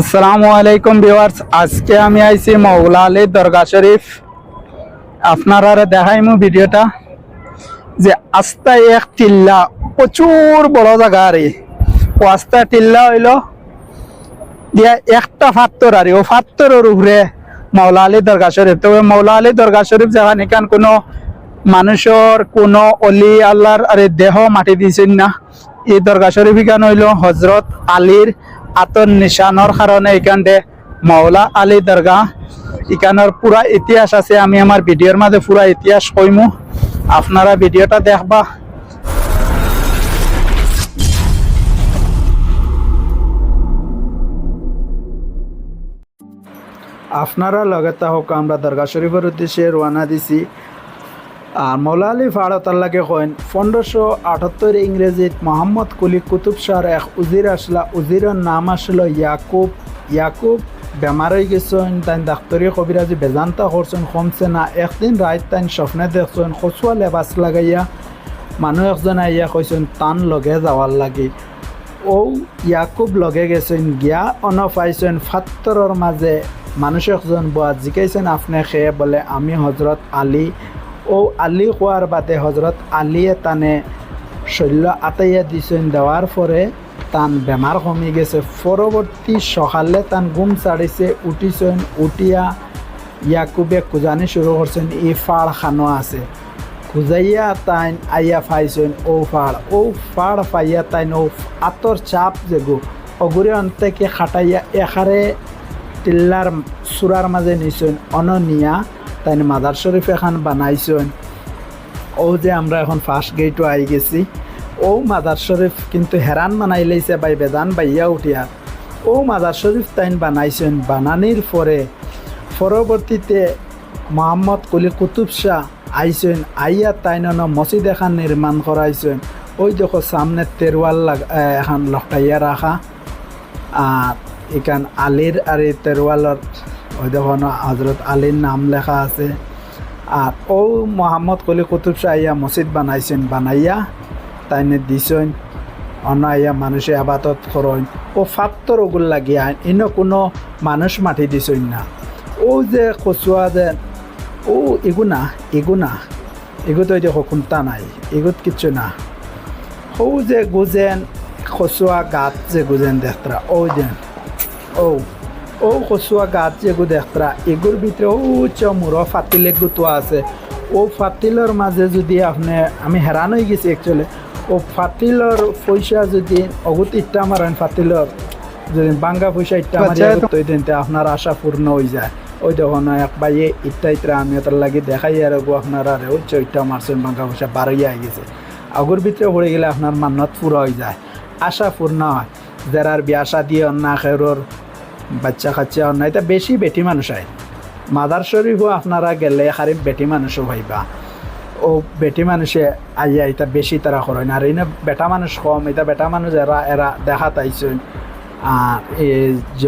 আসসালামু আলাইকুম ভিউয়ার্স, আজকে আমি আইছি মৌলা আলী দরগা শরীফ। আপনারা দেখাইমু ভিডিওটা, যে আস্তা এক টিল্লা, প্রচুর বড় জায়গা আরে। ও আস্তা টিল্লা হইল দিয়া একটা ফাত্তর আরে, ও ফাত্তরের উপরে মৌলা আলী দরগা শরীফ। তবে মৌলা আলী দরগা শরীফ যেখানে এখান কোনো মানুষের, কোনো অলি আল্লাহর আরে দেহ মাটি দিয়েছেন না, এই দরগা শরীফ এখান হইল? হজরত আলীর আতর নিশানোর কারণে এখানতে মৌলা আলী দরগা এখানের পুরা ইতিহাস আছে, আমি আমার ভিডিওর মাঝে পুরা ইতিহাস কইমু আপনারা ভিডিওটা দেখবা। আপনারা লগে হোক আমরা দরগা শরীফের উদ্দেশ্যে রওনা দিছি। আর মৌলা আলী ফাড়তাল্লাকে কইন, পনেরোশো আটাত্তর ইংরেজিত মোহাম্মদ কুলি কুতুব শাহর এক উজির আসলা, উজিরের নাম আসলো ইয়াকুব। ইয়াকুব বেমার হয়ে গেছেন তাই ডাক্তরি কবিরাজি বেজান্তা করছেন কমছে না, একদিন রাত তাই স্বপ্নে দেখছেন খসুয়া লেবাস লাগাইয়া মানুহ একজন আইয়া কইছেন টান লগে যাওয়ার লাগি। ও ইয়াকুব লগে গেছেন গিয়া অন পাইছেন ফাত্তৰৰ মাঝে মানুষ একজন বোয়া জিকাইছেন, আপনি খেয়ে বলে, আমি হজরত আলী ও আলী কোয়ার বাদে হজরত আলিয়ে তানে শৈল্য আতাইয়া দিছেন দেওয়ার পরে তান বেমার কমি গেছে। পরবর্তী সকালে তান ঘুম ছাড়িছে উঠিছেন, উঠিয়া ইয়াকুবে কুজানি শুরু করছেন ই ফাড় খানো আছে। খুঁজাইয়া তাইন আইয়া ফাইছেন ও ফাড় ও ফাড় ফাইয়া তাইন ও আতর চাপ যেগু অগুরে অন্তেকে খাটাইয়া এখারে টিল্লার চূড়ার মাঝে নিছেন, অননিয়া তাই মাদার শরীফ এখন বানাইছেন। ও যে আমরা এখন ফার্স্ট গেটও আই গেছি। ও মাদার শরীফ কিন্তু হেরান বানাই লাইছে বাই বেদান বাইয়া উঠিয়া। ও মাদার শরীফ তাইন বানাইছেন বানানির পরে। পরবর্তীতে মোহাম্মদ কলি কুতুব শাহ আইছেন, আইয়া তাইন মসজিদ এখন নির্মাণ করাইছেন। ওই দেখো সামনে তেরওয়াল লাগ- এখন লকটাইয়া রাখা। আর এখান আলীর আর এই তেরওয়ালর ওই দেখো না হজরত আলীর নাম লেখা আছে। আর ও মোহাম্মদ কলি কুতুব শাহ আইয়া মসজিদ বানাইছেন, বানাইয়া তাইনে দিছেন অনাইয়া মানুষে আবাদত করেন। ও ফাত্তর ওগুল লাগিয়া ইনো কোনো মানুষ মাটি দিছেন না। ও যে কচুয়া যে, ও এগু না এগু না, এগু তো দেখো কোনটা নাই, এগুত কিচ্ছু না। ও যে গুজেন খসুয়া গাত যে গুজেন দেখতরা ও যেন ও ও খসুয়া গাত যে গু দেখতরা এগুর ভিতরে ও চমুর ফাতিলে গুতো আছে। ও ফাতিলর মাঝে যদি আপনি আমি হেরান হয়ে গেছি একচুয়ালি ও ফাতিলর পয়সা যদি অগুত ইট্টা মারেন ফাতিলর যদি বাঙ্গা পয়সা ইট্টা মারিয়া তো দিনতে আপনার আশা পূর্ণ হয়ে যায়। ওই দেখুন এক বাইয়ে ইট্টা ইট্রা আমি ওটার লাগি দেখাই আর গো আপনার আর ওই চৈটা মারছেন বাঙ্গা পয়সা বাড়াইয়া গেছে। আগর ভিতরে পড়ে গেলে আপনার মান্নত পুরো হয়ে যায়। আশা পূর্ণ হয়। যারার বিয়া শাদি অন্যা খেরোর বাচ্চা কাচ্চা অন্য, এটা বেশি বেটি মানুষ হয় মাদার শরীফও আপনারা গেলে খারিফ বেটি মানুষও হইবা ও বেটি মানুষে আইয়া এটা বেশি তারা করেন। আর এনে বেটা মানুষ কম, এটা বেটা মানুষ এরা এরা দেখা তাইছেন। আর এই য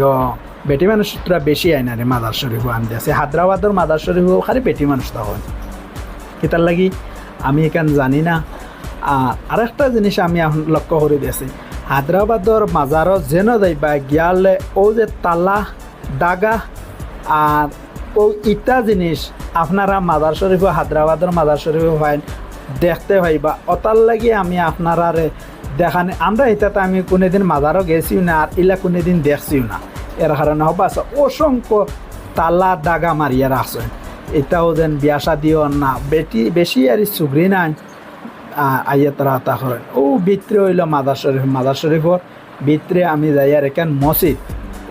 বেটি মানুষ তোরা বেশি আইনা রে মাদার শরীফও আনতে আছে। হায়দ্রাবাদের মাদার শরীফও খালি বেটি মানুষ তখন। এটার লাগি আমি এখান জানি না। আর আরেকটা জিনিস আমি লক্ষ্য করে দিয়েছি হায়দ্রাবাদর মাজারত যেন যাইবা গিয়ালে ও যে তালা, দাগা আর ও ইটা জিনিস আপনারা মাদার শরীফ হায়দ্রাবাদের মাদার শরীফ হয় দেখতে পাইবা অতার লাগি আমি আপনারারে দেখানে আমরা এটাতে আমি কোনোদিন মাজারও গেছিও না আর ইলা কোনোদিন দেখছিও না। এর কারণে হবা অসংখ্য তালা, দাগা মারিয়া রাখছেন এটাও যেন বিয়া শাদিও না, বেটি বেশি আর সুগ্রি নাই। আইয়া তারা আতা করেন। ও ভিতরে হইল মাদার শরীফ, মাদার শরীফর ভিতরে আমি যাই এখান মসজিদ।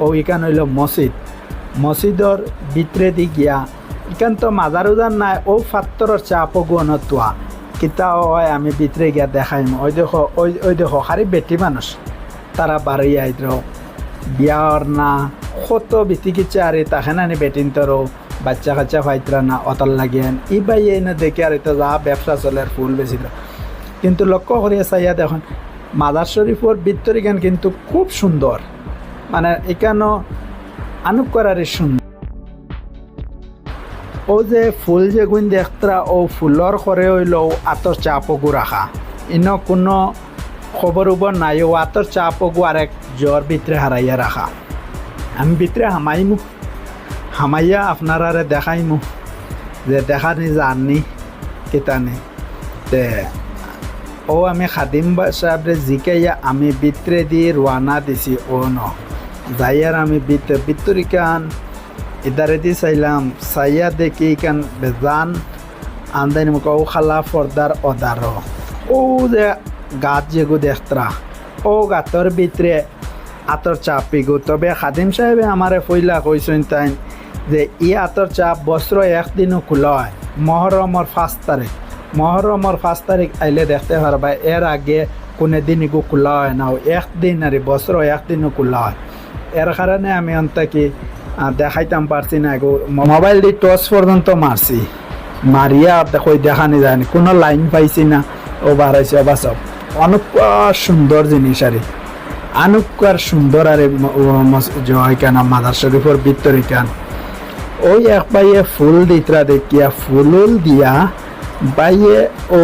ও এখান হইল মসজিদ। মসজিদর ভিতরে দি গিয়া, এখান তো মাজার উজান নাই, ও ফাত্তরের চাপ গুণতুয়া কিতা হয় আমি ভিতরে গিয়া দেখাইম। ওই দেখো, ওই ওই দেখো, খালি বেটি মানুষ। তারা বাড়ি আইদ্র, বিয়ার না, কত বিতি কিচ্ছে আর তাকে না নি বেটিন তোরও বাচ্চা কাচ্চা ফাইতরা না, অতল লাগিয়েন। ই বাই এই না দেখে আর এটা যা ব্যবসা চলে আর ফুল বেছিল কিন্তু লক্ষ্য করিয়া চাইয়া দেখুন, মাদার শরীফর ভিতরে গান কিন্তু খুব সুন্দর। মানে এখানো আনুক করারই সুন্দর। ও যে ফুল যে গুণ দেখতরা, ও ফুলর করে হইল আতর চাপগু রাখা ইন কোনো খবর উবর নাই, ও আতর চাপগু এক জ্বর ভিতরে হারাইয়া রাখা আমি ভিতরে হামাইমু, হামাইয়া আপনারারে দেখাইমু, যে দেখা নি জাননি কিতানি তে ও আমি খাদিম সাহেবরে জিকাইয়া আমি ভিতরে দিয়ে রওনা দিছি, ও ন। যাইয়ার আমি ভিতরে ভিতরিকান ইদারে দি চাইলাম, চাইয়া দেখি কান বেজান। আন্দানি মুখ ও খালা ফর্দার অদার ও যে গাছ যেগু দেখতরা ও গাতর ভিতরে আতর চাপ পিগু। তবে খাদিম সাহেবে আমারে ফইলা কইছেন তাই যে ই আতর চাপ বস্ত্র একদিনও খোলা হয় মহরমর পাঁচ তারিখ মহরমর পাঁচ তারিখ আইলে দেখতে পারবা, এর আগে কোনো দিন এগু খোলা হয় না একদিন আর বস্ত্র একদিনও খোলা হয়। এর কারণে আমি অন্তকি দেখাইতাম পারছি না এগু মোবাইল দিয়ে টস পর্যন্ত মারছি। মারিয়া দেখো দেখানি যায়নি কোনো লাইন পাইছি না। ও বাড়াইছে বা সব অনেক সুন্দর জিনিস আরে আনুকার সুন্দর আরে জয় কেন মাদার শরীফের ভিতরে কেন। ওই এক পাইয়ে ফুল দিতরা দেখিয়া ফুল দিয়া বাইয়ে ও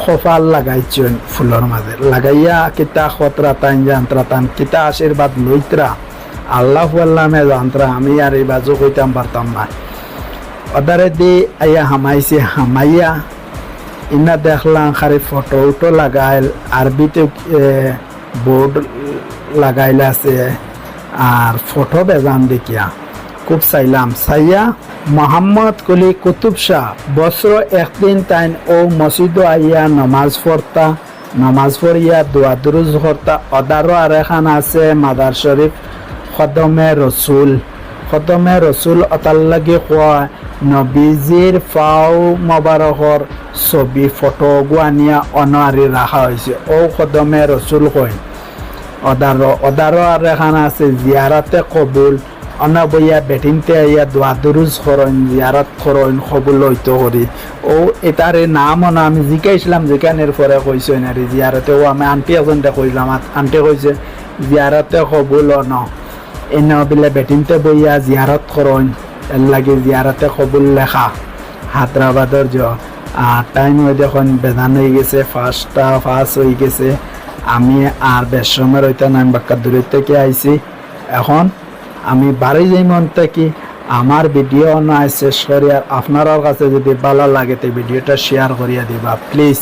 খোফাল লাগাইছেন ফুলের মাঝে। লাগাইয়া কিতা খতরা তাইন জানত্রা তান কিতা আশীর্বাদ লইত্রা। আল্লাহ আল্লামে জানত্রা আমি আর এই বাজু কইতাম পারতাম না। ওদারে দি আইয়া হামাইছে, হামাইয়া ইনা দেখলাম খালি ফটো উটো লাগাইল, আরবিতে বোর্ড লাগাইলে আছে, আর ফটো বেজান দেখিয়া। খুব চাইলাম চাইয়া মোহাম্মদ কলি কুতুব শাহ। বছর একদিন তাইন ও মসজিদ আইয়া নমাজ পড়তা নমাজ পড়িয়া দোয়া দুরুজ করতা অদারও আর এখান আছে মাদার শরীফ খদমে রসুল খদমে রসুল অতার লাগি কয় নবীজির ফাও মোবারকর ছবি, ফটো গুয়ানিয়া অনারি রাখা হয়েছে ও খদমে রসুল কয় অদার অদার আর এখান আছে জিয়ারাতে কবুল। অনাবইয়া বেটিনতে আইয়া দোয়া দুরুজ করইন জিয়ারত করইন কবুল হইতো করি ও এটারে নাম না আমি জিকাইছিলাম জিকানের পরে কইছে না রে জিয়ারতে আমি আন্টি এজনটা কইলাম আন্টি কইছে জিয়ারতে কবুল ন। এনে বিলে বেটিনতে বইয়া জিয়ারত করইন এর লাগে জিয়ারতে কবুল লেখা। হায়দ্রাবাদর জ আর টাইম হয়ে দেখুন বেদান হয়ে গেছে ফার্স্টটা ফার্স্ট হয়ে গেছে। আমি আর বেশ সময় হইতে না আমি বাক্কা দূরের এখন আমি বাড়ি যাই মন থাকি, আমার ভিডিও না আছে সরিয়ার আপনার কাছে যদি ভালো লাগে, তো ভিডিওটা শেয়ার করিয়া দিবা প্লিজ